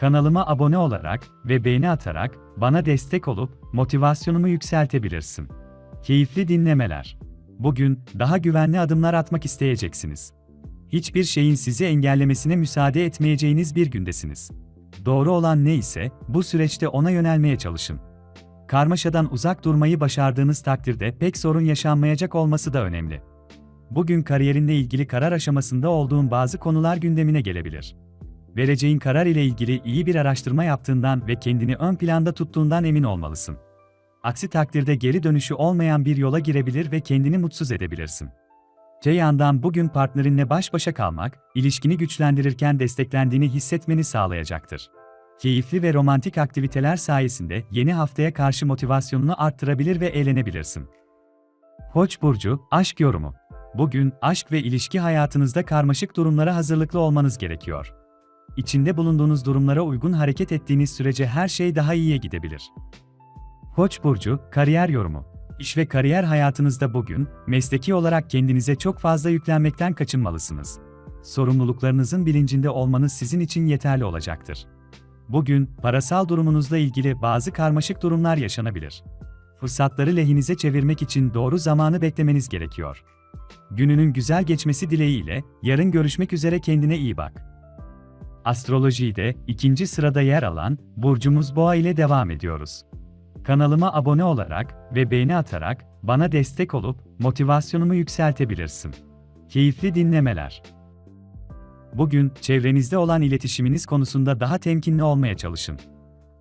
Kanalıma abone olarak ve beğeni atarak bana destek olup motivasyonumu yükseltebilirsin. Keyifli dinlemeler. Bugün daha güvenli adımlar atmak isteyeceksiniz. Hiçbir şeyin sizi engellemesine müsaade etmeyeceğiniz bir gündesiniz. Doğru olan ne ise bu süreçte ona yönelmeye çalışın. Karmaşadan uzak durmayı başardığınız takdirde pek sorun yaşanmayacak olması da önemli. Bugün kariyerinle ilgili karar aşamasında olduğun bazı konular gündemine gelebilir. Vereceğin karar ile ilgili iyi bir araştırma yaptığından ve kendini ön planda tuttuğundan emin olmalısın. Aksi takdirde geri dönüşü olmayan bir yola girebilir ve kendini mutsuz edebilirsin. Te yandan bugün partnerinle baş başa kalmak, ilişkini güçlendirirken desteklendiğini hissetmeni sağlayacaktır. Keyifli ve romantik aktiviteler sayesinde yeni haftaya karşı motivasyonunu arttırabilir ve eğlenebilirsin. Koç burcu, aşk yorumu. Bugün aşk ve ilişki hayatınızda karmaşık durumlara hazırlıklı olmanız gerekiyor. İçinde bulunduğunuz durumlara uygun hareket ettiğiniz sürece her şey daha iyiye gidebilir. Koç burcu, kariyer yorumu. İş ve kariyer hayatınızda bugün, mesleki olarak kendinize çok fazla yüklenmekten kaçınmalısınız. Sorumluluklarınızın bilincinde olmanız sizin için yeterli olacaktır. Bugün, parasal durumunuzla ilgili bazı karmaşık durumlar yaşanabilir. Fırsatları lehinize çevirmek için doğru zamanı beklemeniz gerekiyor. Gününün güzel geçmesi dileğiyle, yarın görüşmek üzere kendine iyi bak. Astrolojide ikinci sırada yer alan burcumuz Boğa ile devam ediyoruz. Kanalıma abone olarak ve beğeni atarak bana destek olup motivasyonumu yükseltebilirsin. Keyifli dinlemeler. Bugün çevrenizde olan iletişiminiz konusunda daha temkinli olmaya çalışın.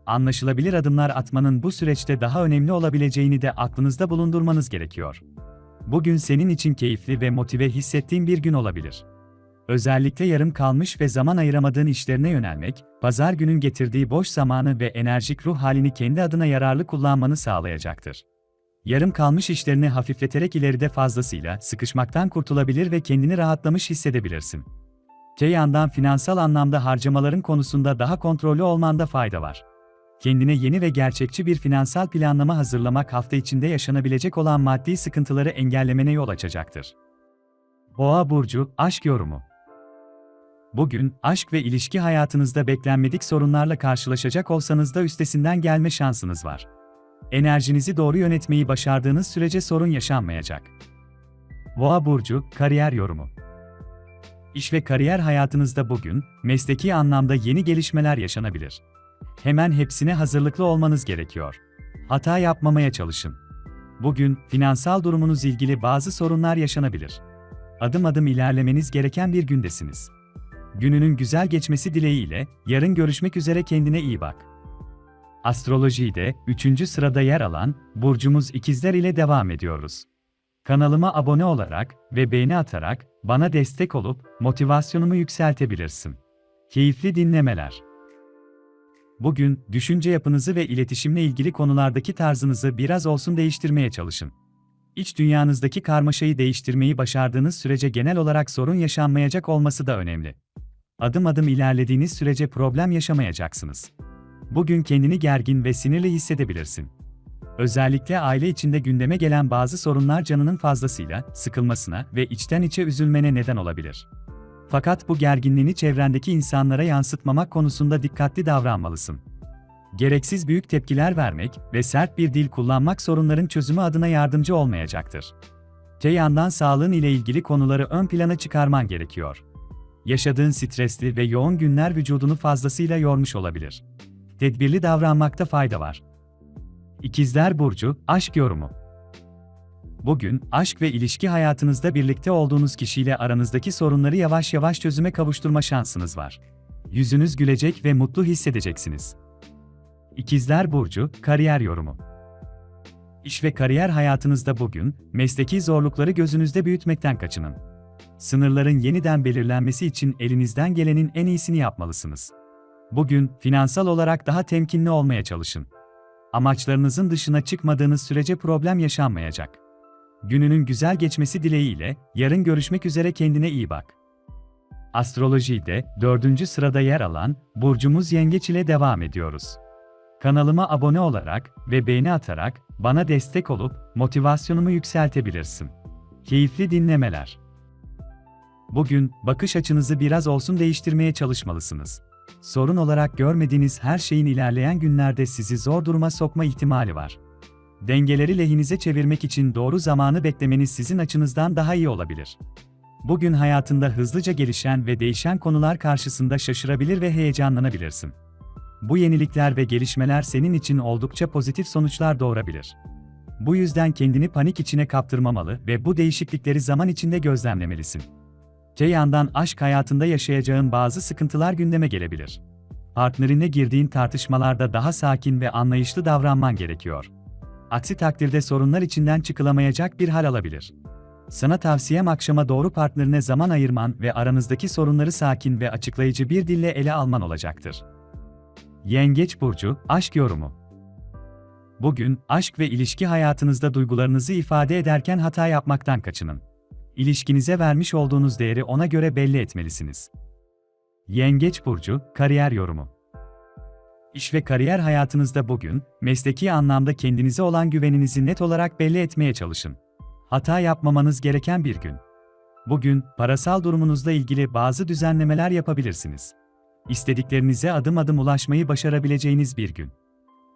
Anlaşılabilir adımlar atmanın bu süreçte daha önemli olabileceğini de aklınızda bulundurmanız gerekiyor. Bugün senin için keyifli ve motive hissettiğin bir gün olabilir. Özellikle yarım kalmış ve zaman ayıramadığın işlerine yönelmek, pazar günün getirdiği boş zamanı ve enerjik ruh halini kendi adına yararlı kullanmanı sağlayacaktır. Yarım kalmış işlerini hafifleterek ileride fazlasıyla sıkışmaktan kurtulabilir ve kendini rahatlamış hissedebilirsin. Te yandan finansal anlamda harcamaların konusunda daha kontrollü olmanda fayda var. Kendine yeni ve gerçekçi bir finansal planlama hazırlamak hafta içinde yaşanabilecek olan maddi sıkıntıları engellemene yol açacaktır. Boğa burcu aşk yorumu Bugün, aşk ve ilişki hayatınızda beklenmedik sorunlarla karşılaşacak olsanız da üstesinden gelme şansınız var. Enerjinizi doğru yönetmeyi başardığınız sürece sorun yaşanmayacak. Boğa burcu kariyer yorumu. İş ve kariyer hayatınızda bugün mesleki anlamda yeni gelişmeler yaşanabilir. Hemen hepsine hazırlıklı olmanız gerekiyor. Hata yapmamaya çalışın. Bugün finansal durumunuz ilgili bazı sorunlar yaşanabilir. Adım adım ilerlemeniz gereken bir gündesiniz. Gününün güzel geçmesi dileğiyle, yarın görüşmek üzere kendine iyi bak. Astrolojide 3. sırada yer alan burcumuz ikizler ile devam ediyoruz. Kanalıma abone olarak ve beğeni atarak bana destek olup motivasyonumu yükseltebilirsin. Keyifli dinlemeler. Bugün düşünce yapınızı ve iletişimle ilgili konulardaki tarzınızı biraz olsun değiştirmeye çalışın. İç dünyanızdaki karmaşayı değiştirmeyi başardığınız sürece genel olarak sorun yaşanmayacak olması da önemli. Adım adım ilerlediğiniz sürece problem yaşamayacaksınız. Bugün kendini gergin ve sinirli hissedebilirsin. Özellikle aile içinde gündeme gelen bazı sorunlar canının fazlasıyla sıkılmasına ve içten içe üzülmene neden olabilir. Fakat bu gerginliğini çevrendeki insanlara yansıtmamak konusunda dikkatli davranmalısın. Gereksiz büyük tepkiler vermek ve sert bir dil kullanmak sorunların çözümü adına yardımcı olmayacaktır. Te yandan sağlığın ile ilgili konuları ön plana çıkarman gerekiyor. Yaşadığın stresli ve yoğun günler vücudunu fazlasıyla yormuş olabilir. Tedbirli davranmakta fayda var. İkizler Burcu, Aşk Yorumu Bugün, aşk ve ilişki hayatınızda birlikte olduğunuz kişiyle aranızdaki sorunları yavaş yavaş çözüme kavuşturma şansınız var. Yüzünüz gülecek ve mutlu hissedeceksiniz. İkizler Burcu, Kariyer Yorumu İş ve kariyer hayatınızda bugün, mesleki zorlukları gözünüzde büyütmekten kaçının. Sınırların yeniden belirlenmesi için elinizden gelenin en iyisini yapmalısınız. Bugün, finansal olarak daha temkinli olmaya çalışın. Amaçlarınızın dışına çıkmadığınız sürece problem yaşanmayacak. Gününün güzel geçmesi dileğiyle, yarın görüşmek üzere kendine iyi bak. Astrolojide dördüncü sırada yer alan burcumuz Yengeç ile devam ediyoruz. Kanalıma abone olarak ve beğeni atarak bana destek olup motivasyonumu yükseltebilirsin. Keyifli dinlemeler. Bugün bakış açınızı biraz olsun değiştirmeye çalışmalısınız. Sorun olarak görmediğiniz her şeyin ilerleyen günlerde sizi zor duruma sokma ihtimali var. Dengeleri lehinize çevirmek için doğru zamanı beklemeniz sizin açınızdan daha iyi olabilir. Bugün hayatında hızlıca gelişen ve değişen konular karşısında şaşırabilir ve heyecanlanabilirsin. Bu yenilikler ve gelişmeler senin için oldukça pozitif sonuçlar doğurabilir. Bu yüzden kendini panik içine kaptırmamalı ve bu değişiklikleri zaman içinde gözlemlemelisin. Te yandan aşk hayatında yaşayacağın bazı sıkıntılar gündeme gelebilir. Partnerinle girdiğin tartışmalarda daha sakin ve anlayışlı davranman gerekiyor. Aksi takdirde sorunlar içinden çıkılamayacak bir hal alabilir. Sana tavsiyem akşama doğru partnerine zaman ayırman ve aranızdaki sorunları sakin ve açıklayıcı bir dille ele alman olacaktır. Yengeç burcu aşk yorumu. Bugün aşk ve ilişki hayatınızda duygularınızı ifade ederken hata yapmaktan kaçının. İlişkinize vermiş olduğunuz değeri ona göre belli etmelisiniz. Yengeç burcu kariyer yorumu. İş ve kariyer hayatınızda bugün mesleki anlamda kendinize olan güveninizi net olarak belli etmeye çalışın. Hata yapmamanız gereken bir gün. Bugün parasal durumunuzla ilgili bazı düzenlemeler yapabilirsiniz. İstediklerinize adım adım ulaşmayı başarabileceğiniz bir gün.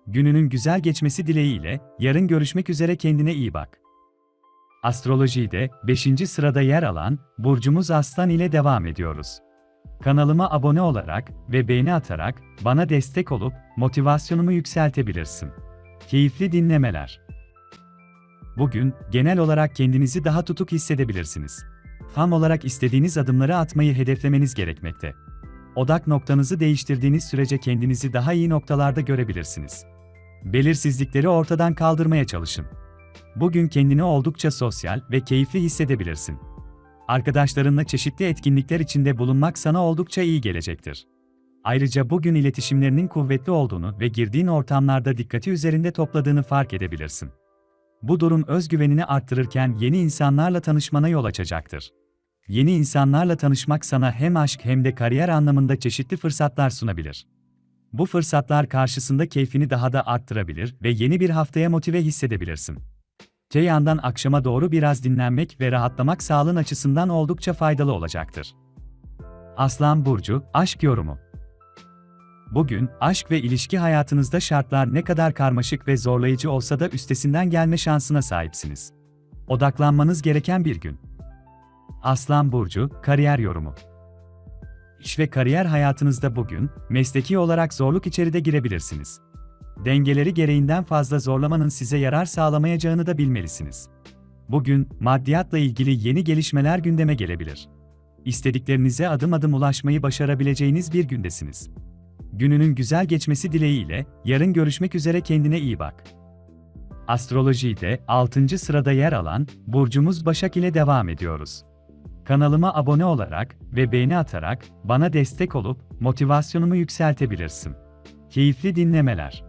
Gününün güzel geçmesi dileğiyle yarın görüşmek üzere kendine iyi bak. Astrolojide 5. sırada yer alan burcumuz Aslan ile devam ediyoruz. Kanalıma abone olarak ve beğeni atarak bana destek olup motivasyonumu yükseltebilirsin. Keyifli dinlemeler. Bugün genel olarak kendinizi daha tutuk hissedebilirsiniz. Tam olarak istediğiniz adımları atmayı hedeflemeniz gerekmekte. Odak noktanızı değiştirdiğiniz sürece kendinizi daha iyi noktalarda görebilirsiniz. Belirsizlikleri ortadan kaldırmaya çalışın. Bugün kendini oldukça sosyal ve keyifli hissedebilirsin. Arkadaşlarınla çeşitli etkinlikler içinde bulunmak sana oldukça iyi gelecektir. Ayrıca bugün iletişimlerinin kuvvetli olduğunu ve girdiğin ortamlarda dikkati üzerinde topladığını fark edebilirsin. Bu durum özgüvenini arttırırken yeni insanlarla tanışmana yol açacaktır. Yeni insanlarla tanışmak sana hem aşk hem de kariyer anlamında çeşitli fırsatlar sunabilir. Bu fırsatlar karşısında keyfini daha da arttırabilir ve yeni bir haftaya motive hissedebilirsin. Te yandan akşama doğru biraz dinlenmek ve rahatlamak sağlığın açısından oldukça faydalı olacaktır. Aslan Burcu, Aşk Yorumu Bugün, aşk ve ilişki hayatınızda şartlar ne kadar karmaşık ve zorlayıcı olsa da üstesinden gelme şansına sahipsiniz. Odaklanmanız gereken bir gün. Aslan Burcu, Kariyer Yorumu İş ve kariyer hayatınızda bugün, mesleki olarak zorluk içeride girebilirsiniz. Dengeleri gereğinden fazla zorlamanın size yarar sağlamayacağını da bilmelisiniz. Bugün, maddiyatla ilgili yeni gelişmeler gündeme gelebilir. İstediklerinize adım adım ulaşmayı başarabileceğiniz bir gündesiniz. Gününün güzel geçmesi dileğiyle, yarın görüşmek üzere kendine iyi bak. Astrolojide 6. sırada yer alan burcumuz Başak ile devam ediyoruz. Kanalıma abone olarak ve beğeni atarak bana destek olup motivasyonumu yükseltebilirsin. Keyifli dinlemeler.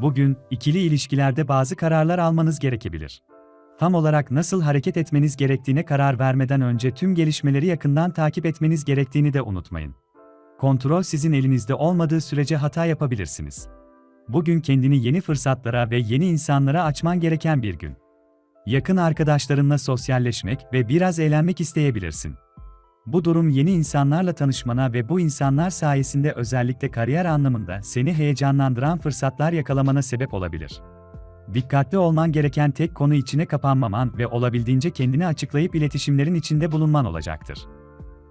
Bugün ikili ilişkilerde bazı kararlar almanız gerekebilir. Tam olarak nasıl hareket etmeniz gerektiğine karar vermeden önce tüm gelişmeleri yakından takip etmeniz gerektiğini de unutmayın. Kontrol sizin elinizde olmadığı sürece hata yapabilirsiniz. Bugün kendini yeni fırsatlara ve yeni insanlara açman gereken bir gün. Yakın arkadaşlarınla sosyalleşmek ve biraz eğlenmek isteyebilirsin. Bu durum yeni insanlarla tanışmana ve bu insanlar sayesinde özellikle kariyer anlamında seni heyecanlandıran fırsatlar yakalamana sebep olabilir. Dikkatli olman gereken tek konu içine kapanmaman ve olabildiğince kendini açıklayıp iletişimlerin içinde bulunman olacaktır.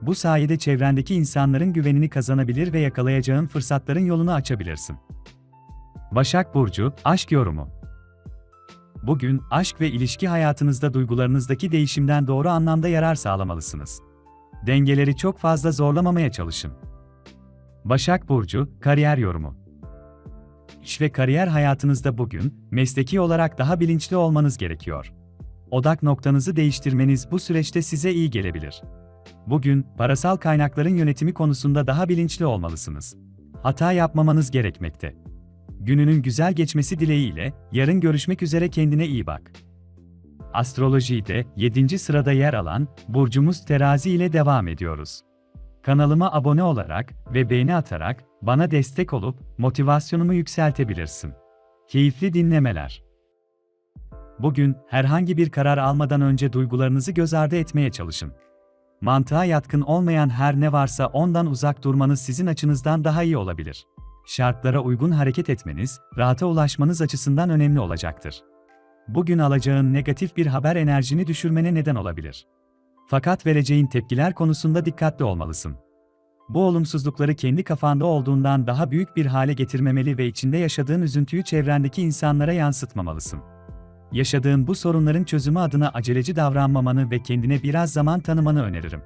Bu sayede çevrendeki insanların güvenini kazanabilir ve yakalayacağın fırsatların yolunu açabilirsin. Başak Burcu, Aşk Yorumu Bugün, aşk ve ilişki hayatınızda duygularınızdaki değişimden doğru anlamda yarar sağlamalısınız. Dengeleri çok fazla zorlamamaya çalışın. Başak Burcu, Kariyer Yorumu İş ve kariyer hayatınızda bugün, mesleki olarak daha bilinçli olmanız gerekiyor. Odak noktanızı değiştirmeniz bu süreçte size iyi gelebilir. Bugün, parasal kaynakların yönetimi konusunda daha bilinçli olmalısınız. Hata yapmamanız gerekmekte. Gününün güzel geçmesi dileğiyle, yarın görüşmek üzere kendine iyi bak. Astrolojide 7. sırada yer alan burcumuz Terazi ile devam ediyoruz. Kanalıma abone olarak ve beğeni atarak bana destek olup motivasyonumu yükseltebilirsin. Keyifli dinlemeler. Bugün herhangi bir karar almadan önce duygularınızı göz ardı etmeye çalışın. Mantığa yatkın olmayan her ne varsa ondan uzak durmanız sizin açınızdan daha iyi olabilir. Şartlara uygun hareket etmeniz, rahata ulaşmanız açısından önemli olacaktır. Bugün alacağın negatif bir haber enerjini düşürmene neden olabilir. Fakat vereceğin tepkiler konusunda dikkatli olmalısın. Bu olumsuzlukları kendi kafanda olduğundan daha büyük bir hale getirmemeli ve içinde yaşadığın üzüntüyü çevrendeki insanlara yansıtmamalısın. Yaşadığın bu sorunların çözümü adına aceleci davranmamanı ve kendine biraz zaman tanımanı öneririm.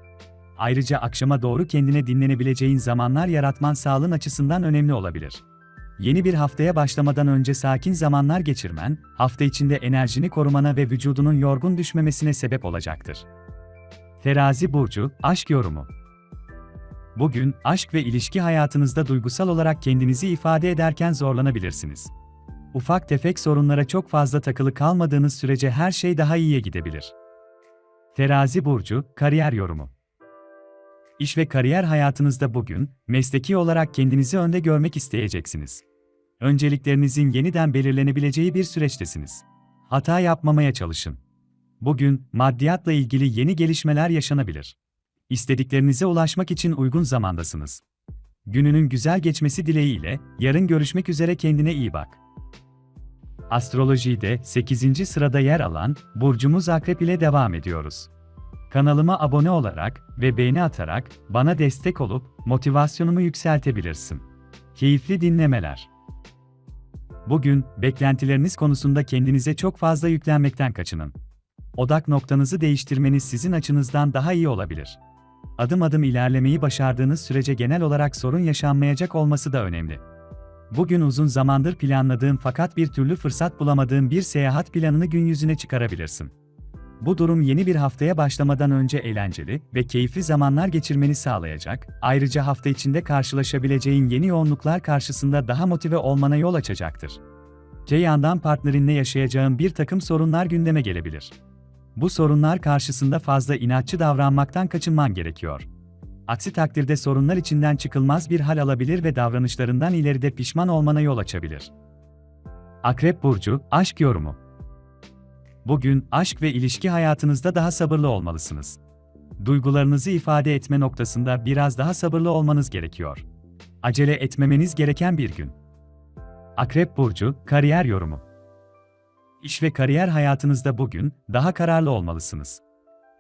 Ayrıca akşama doğru kendine dinlenebileceğin zamanlar yaratman sağlığın açısından önemli olabilir. Yeni bir haftaya başlamadan önce sakin zamanlar geçirmen, hafta içinde enerjini korumana ve vücudunun yorgun düşmemesine sebep olacaktır. Terazi burcu, aşk yorumu. Bugün aşk ve ilişki hayatınızda duygusal olarak kendinizi ifade ederken zorlanabilirsiniz. Ufak tefek sorunlara çok fazla takılı kalmadığınız sürece her şey daha iyiye gidebilir. Terazi burcu, kariyer yorumu. İş ve kariyer hayatınızda bugün mesleki olarak kendinizi önde görmek isteyeceksiniz. Önceliklerinizin yeniden belirlenebileceği bir süreçtesiniz. Hata yapmamaya çalışın. Bugün maddiyatla ilgili yeni gelişmeler yaşanabilir. İstediklerinize ulaşmak için uygun zamandasınız. Gününün güzel geçmesi dileğiyle yarın görüşmek üzere kendine iyi bak. Astrolojide 8. sırada yer alan burcumuz Akrep ile devam ediyoruz. Kanalıma abone olarak ve beğeni atarak bana destek olup motivasyonumu yükseltebilirsin. Keyifli dinlemeler. Bugün beklentileriniz konusunda kendinize çok fazla yüklenmekten kaçının. Odak noktanızı değiştirmeniz sizin açınızdan daha iyi olabilir. Adım adım ilerlemeyi başardığınız sürece genel olarak sorun yaşanmayacak olması da önemli. Bugün uzun zamandır planladığın fakat bir türlü fırsat bulamadığın bir seyahat planını gün yüzüne çıkarabilirsin. Bu durum yeni bir haftaya başlamadan önce eğlenceli ve keyifli zamanlar geçirmeni sağlayacak, ayrıca hafta içinde karşılaşabileceğin yeni yoğunluklar karşısında daha motive olmana yol açacaktır. Te yandan partnerinle yaşayacağın bir takım sorunlar gündeme gelebilir. Bu sorunlar karşısında fazla inatçı davranmaktan kaçınman gerekiyor. Aksi takdirde sorunlar içinden çıkılmaz bir hal alabilir ve davranışlarından ileride pişman olmana yol açabilir. Akrep Burcu, Aşk Yorumu Bugün aşk ve ilişki hayatınızda daha sabırlı olmalısınız. Duygularınızı ifade etme noktasında biraz daha sabırlı olmanız gerekiyor. Acele etmemeniz gereken bir gün. Akrep Burcu, Kariyer Yorumu İş ve kariyer hayatınızda bugün daha kararlı olmalısınız.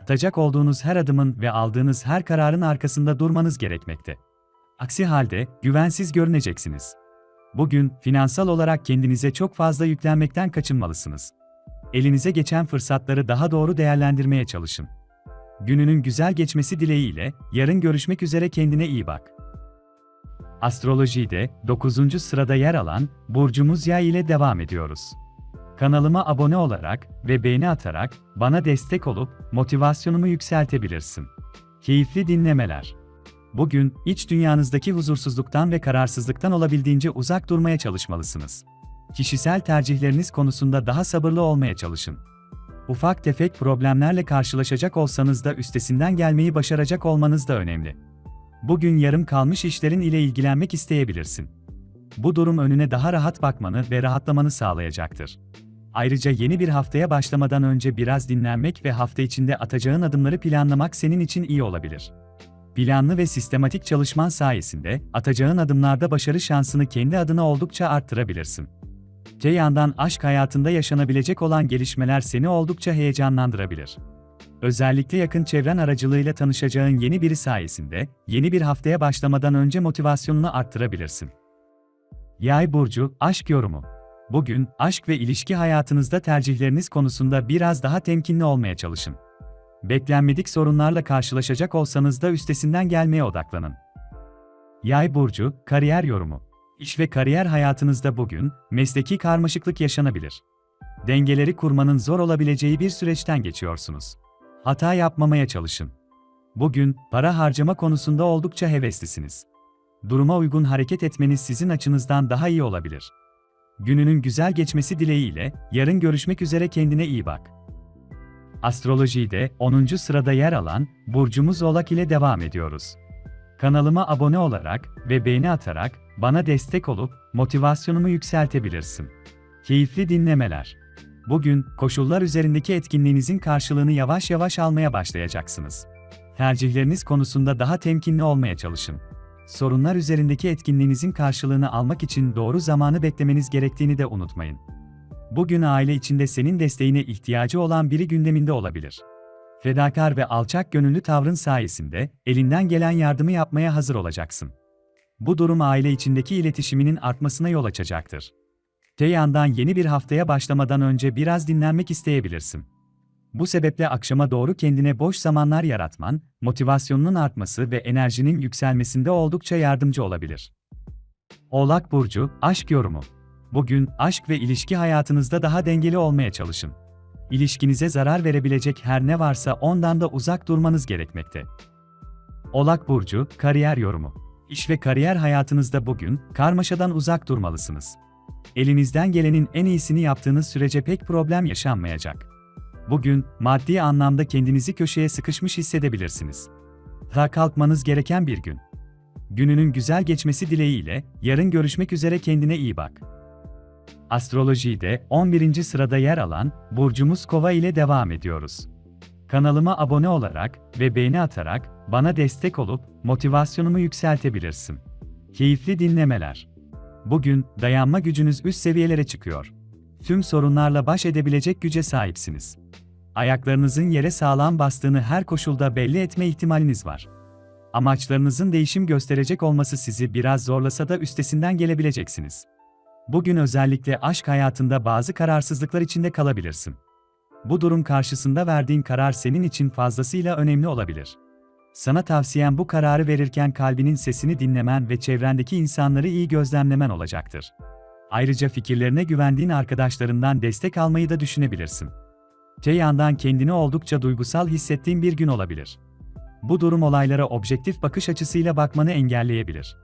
Atacak olduğunuz her adımın ve aldığınız her kararın arkasında durmanız gerekmekte. Aksi halde güvensiz görüneceksiniz. Bugün finansal olarak kendinize çok fazla yüklenmekten kaçınmalısınız. Elinize geçen fırsatları daha doğru değerlendirmeye çalışın. Gününün güzel geçmesi dileğiyle yarın görüşmek üzere kendine iyi bak. Astrolojide 9. sırada yer alan burcumuz Yay ile devam ediyoruz. Kanalıma abone olarak ve beğeni atarak bana destek olup motivasyonumu yükseltebilirsin. Keyifli dinlemeler. Bugün iç dünyanızdaki huzursuzluktan ve kararsızlıktan olabildiğince uzak durmaya çalışmalısınız. Kişisel tercihleriniz konusunda daha sabırlı olmaya çalışın. Ufak tefek problemlerle karşılaşacak olsanız da üstesinden gelmeyi başaracak olmanız da önemli. Bugün yarım kalmış işlerin ile ilgilenmek isteyebilirsin. Bu durum önüne daha rahat bakmanı ve rahatlamanı sağlayacaktır. Ayrıca yeni bir haftaya başlamadan önce biraz dinlenmek ve hafta içinde atacağın adımları planlamak senin için iyi olabilir. Planlı ve sistematik çalışman sayesinde atacağın adımlarda başarı şansını kendi adına oldukça arttırabilirsin. Te yandan aşk hayatında yaşanabilecek olan gelişmeler seni oldukça heyecanlandırabilir. Özellikle yakın çevren aracılığıyla tanışacağın yeni biri sayesinde, yeni bir haftaya başlamadan önce motivasyonunu arttırabilirsin. Yay burcu, aşk yorumu. Bugün aşk ve ilişki hayatınızda tercihleriniz konusunda biraz daha temkinli olmaya çalışın. Beklenmedik sorunlarla karşılaşacak olsanız da üstesinden gelmeye odaklanın. Yay burcu, kariyer yorumu. İş ve kariyer hayatınızda bugün mesleki karmaşıklık yaşanabilir. Dengeleri kurmanın zor olabileceği bir süreçten geçiyorsunuz. Hata yapmamaya çalışın. Bugün para harcama konusunda oldukça heveslisiniz. Duruma uygun hareket etmeniz sizin açınızdan daha iyi olabilir. Gününün güzel geçmesi dileğiyle, yarın görüşmek üzere kendine iyi bak. Astrolojide 10. sırada yer alan burcumuz Oğlak ile devam ediyoruz. Kanalıma abone olarak ve beğeni atarak bana destek olup motivasyonumu yükseltebilirsin. Keyifli dinlemeler. Bugün koşullar üzerindeki etkinliğinizin karşılığını yavaş yavaş almaya başlayacaksınız. Tercihleriniz konusunda daha temkinli olmaya çalışın. Sorunlar üzerindeki etkinliğinizin karşılığını almak için doğru zamanı beklemeniz gerektiğini de unutmayın. Bugün aile içinde senin desteğine ihtiyacı olan biri gündeminde olabilir. Fedakar ve alçak gönüllü tavrın sayesinde elinden gelen yardımı yapmaya hazır olacaksın. Bu durum aile içindeki iletişiminin artmasına yol açacaktır. Te yandan yeni bir haftaya başlamadan önce biraz dinlenmek isteyebilirsin. Bu sebeple akşama doğru kendine boş zamanlar yaratman, motivasyonunun artması ve enerjinin yükselmesinde oldukça yardımcı olabilir. Oğlak Burcu, Aşk Yorumu Bugün, aşk ve ilişki hayatınızda daha dengeli olmaya çalışın. İlişkinize zarar verebilecek her ne varsa ondan da uzak durmanız gerekmekte. Oğlak Burcu, Kariyer Yorumu İş ve kariyer hayatınızda bugün, karmaşadan uzak durmalısınız. Elinizden gelenin en iyisini yaptığınız sürece pek problem yaşanmayacak. Bugün, maddi anlamda kendinizi köşeye sıkışmış hissedebilirsiniz. Ha kalkmanız gereken bir gün. Gününün güzel geçmesi dileğiyle, yarın görüşmek üzere kendine iyi bak. Astrolojide 11. sırada yer alan burcumuz Kova ile devam ediyoruz. Kanalıma abone olarak ve beğeni atarak bana destek olup motivasyonumu yükseltebilirsin. Keyifli dinlemeler. Bugün dayanma gücünüz üst seviyelere çıkıyor. Tüm sorunlarla baş edebilecek güce sahipsiniz. Ayaklarınızın yere sağlam bastığını her koşulda belli etme ihtimaliniz var. Amaçlarınızın değişim gösterecek olması sizi biraz zorlasa da üstesinden gelebileceksiniz. Bugün özellikle aşk hayatında bazı kararsızlıklar içinde kalabilirsin. Bu durum karşısında verdiğin karar senin için fazlasıyla önemli olabilir. Sana tavsiyem bu kararı verirken kalbinin sesini dinlemen ve çevrendeki insanları iyi gözlemlemen olacaktır. Ayrıca fikirlerine güvendiğin arkadaşlarından destek almayı da düşünebilirsin. Te yandan kendini oldukça duygusal hissettiğin bir gün olabilir. Bu durum olaylara objektif bakış açısıyla bakmanı engelleyebilir.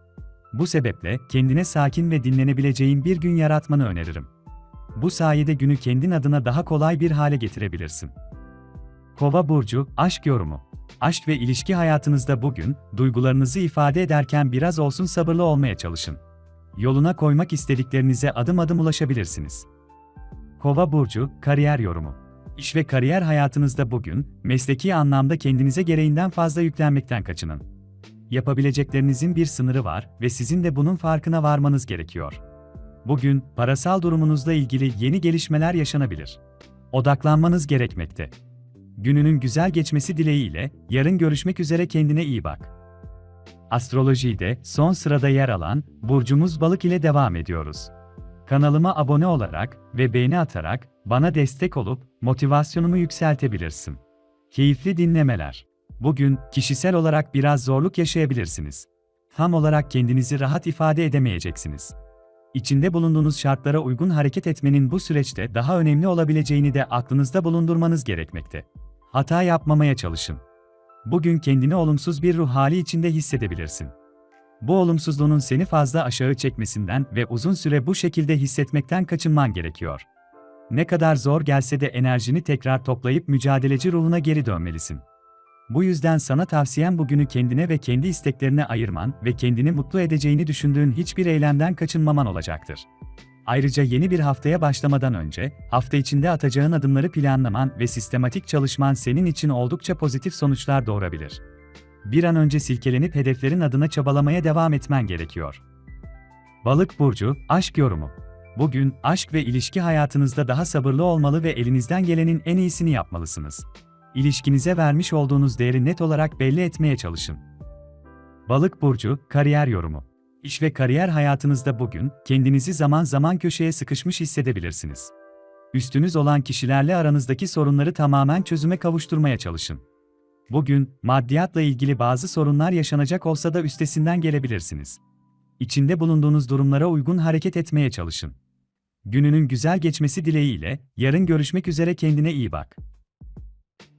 Bu sebeple kendine sakin ve dinlenebileceğin bir gün yaratmanı öneririm. Bu sayede günü kendin adına daha kolay bir hale getirebilirsin. Kova burcu aşk yorumu. Aşk ve ilişki hayatınızda bugün duygularınızı ifade ederken biraz olsun sabırlı olmaya çalışın. Yoluna koymak istediklerinize adım adım ulaşabilirsiniz. Kova burcu kariyer yorumu. İş ve kariyer hayatınızda bugün mesleki anlamda kendinize gereğinden fazla yüklenmekten kaçının. Yapabileceklerinizin bir sınırı var ve sizin de bunun farkına varmanız gerekiyor. Bugün parasal durumunuzla ilgili yeni gelişmeler yaşanabilir. Odaklanmanız gerekmekte. Gününün güzel geçmesi dileğiyle yarın görüşmek üzere kendine iyi bak. Astrolojide son sırada yer alan burcumuz Balık ile devam ediyoruz. Kanalıma abone olarak ve beğeni atarak bana destek olup motivasyonumu yükseltebilirsin. Keyifli dinlemeler. Bugün kişisel olarak biraz zorluk yaşayabilirsiniz. Tam olarak kendinizi rahat ifade edemeyeceksiniz. İçinde bulunduğunuz şartlara uygun hareket etmenin bu süreçte daha önemli olabileceğini de aklınızda bulundurmanız gerekmekte. Hata yapmamaya çalışın. Bugün kendini olumsuz bir ruh hali içinde hissedebilirsin. Bu olumsuzluğun seni fazla aşağı çekmesinden ve uzun süre bu şekilde hissetmekten kaçınman gerekiyor. Ne kadar zor gelse de enerjini tekrar toplayıp mücadeleci ruhuna geri dönmelisin. Bu yüzden sana tavsiyem bugünü kendine ve kendi isteklerine ayırman ve kendini mutlu edeceğini düşündüğün hiçbir eylemden kaçınmaman olacaktır. Ayrıca yeni bir haftaya başlamadan önce, hafta içinde atacağın adımları planlaman ve sistematik çalışman senin için oldukça pozitif sonuçlar doğurabilir. Bir an önce silkelenip hedeflerin adına çabalamaya devam etmen gerekiyor. Balık burcu, aşk yorumu. Bugün aşk ve ilişki hayatınızda daha sabırlı olmalı ve elinizden gelenin en iyisini yapmalısınız. İlişkinize vermiş olduğunuz değeri net olarak belli etmeye çalışın. Balık burcu, kariyer yorumu. İş ve kariyer hayatınızda bugün kendinizi zaman zaman köşeye sıkışmış hissedebilirsiniz. Üstünüz olan kişilerle aranızdaki sorunları tamamen çözüme kavuşturmaya çalışın. Bugün maddiyatla ilgili bazı sorunlar yaşanacak olsa da üstesinden gelebilirsiniz. İçinde bulunduğunuz durumlara uygun hareket etmeye çalışın. Gününün güzel geçmesi dileğiyle yarın görüşmek üzere kendine iyi bak.